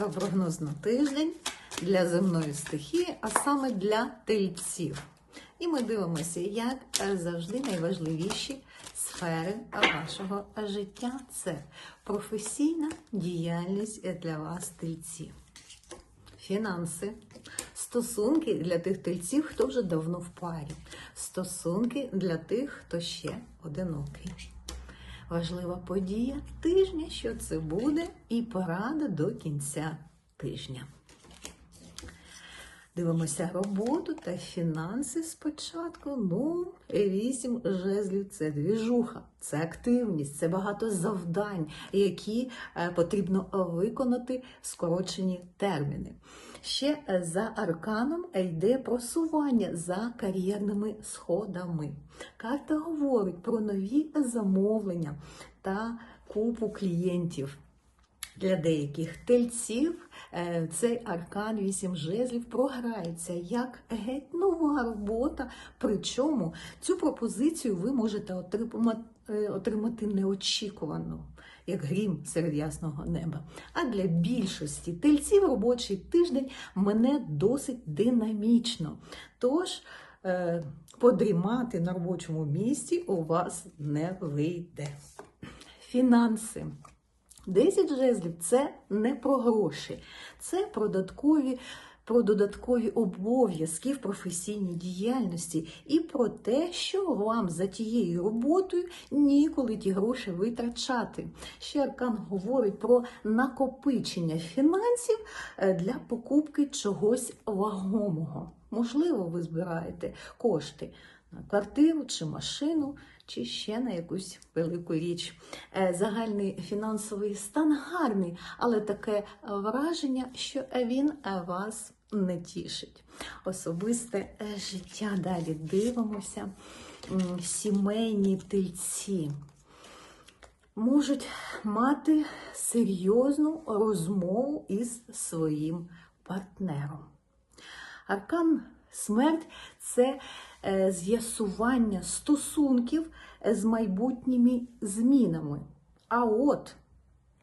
Прогноз на тиждень для земної стихії, а саме для тельців. І ми дивимося, як е, завжди найважливіші сфери вашого життя це професійна діяльність для вас, тельців, фінанси, стосунки для тих тельців, хто вже давно в парі, стосунки для тих, хто ще одинокий. Важлива подія тижня, що це буде, і порада до кінця тижня. Дивимося роботу та фінанси спочатку. Ну, вісім жезлів це двіжуха, це активність, це багато завдань, які е, потрібно виконати скорочені терміни. Ще е, за арканом йде просування за кар'єрними сходами. Карта говорить про нові замовлення та купу клієнтів. Для деяких тельців е, цей аркан вісім жезлів програється як геть нова робота. Причому цю пропозицію ви можете отримати, е, отримати неочікувано, як грім серед ясного неба. А для більшості тельців робочий тиждень мене досить динамічно. Тож е, подрімати на робочому місці у вас не вийде. Фінанси. 10 жезлів це не про гроші, це про додаткові, про додаткові обов'язки в професійній діяльності і про те, що вам за тією роботою ніколи ті гроші витрачати. Ще Аркан говорить про накопичення фінансів е, для покупки чогось вагомого. Можливо, ви збираєте кошти на квартиру чи машину, чи ще на якусь велику річ. Е, Загальний фінансовий стан гарний, але таке враження, що він е, вас не тішить. Особисте е, життя далі дивимося. Сімейні тельці можуть мати серйозну розмову із своїм партнером. Аркан смерть це е, з'ясування стосунків з майбутніми змінами. А от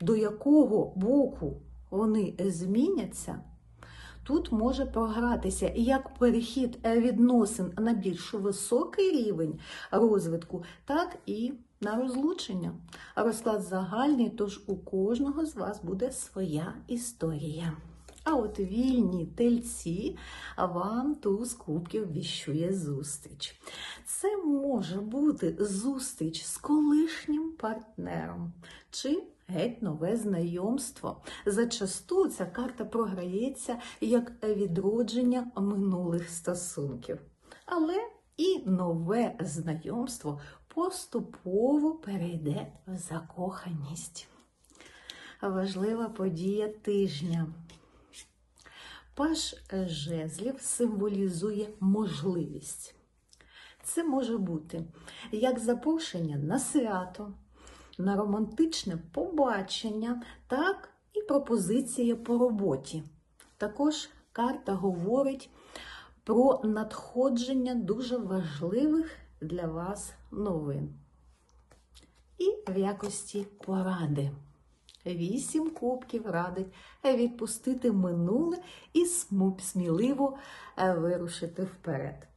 до якого боку вони зміняться, тут може програтися як перехід е, відносин на більш високий рівень розвитку, так і на розлучення. Розклад загальний, тож у кожного з вас буде своя історія. А от вільні тельці вам туз кубків віщує зустріч. Це може бути зустріч з колишнім партнером чи геть нове знайомство. Зачасту ця карта програється як відродження минулих стосунків. Але і нове знайомство поступово перейде в закоханість. Важлива подія тижня. Паш жезлів символізує можливість. Це може бути як запрошення на свято, на романтичне побачення, так і пропозиція по роботі. Також карта говорить про надходження дуже важливих для вас новин. І в якості поради. Вісім кубків радить відпустити минуле і сміливо е, вирушити вперед.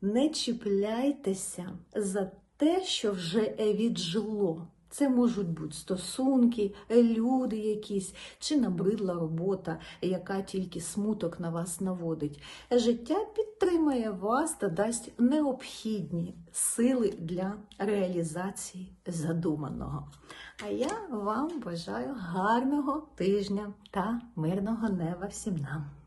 Не чіпляйтеся за те, що вже віджило. Це можуть бути стосунки, люди якісь, чи набридла робота, яка тільки смуток на вас наводить. Життя підтримає вас та дасть необхідні сили для реалізації задуманого. А я вам бажаю гарного тижня та мирного неба всім нам.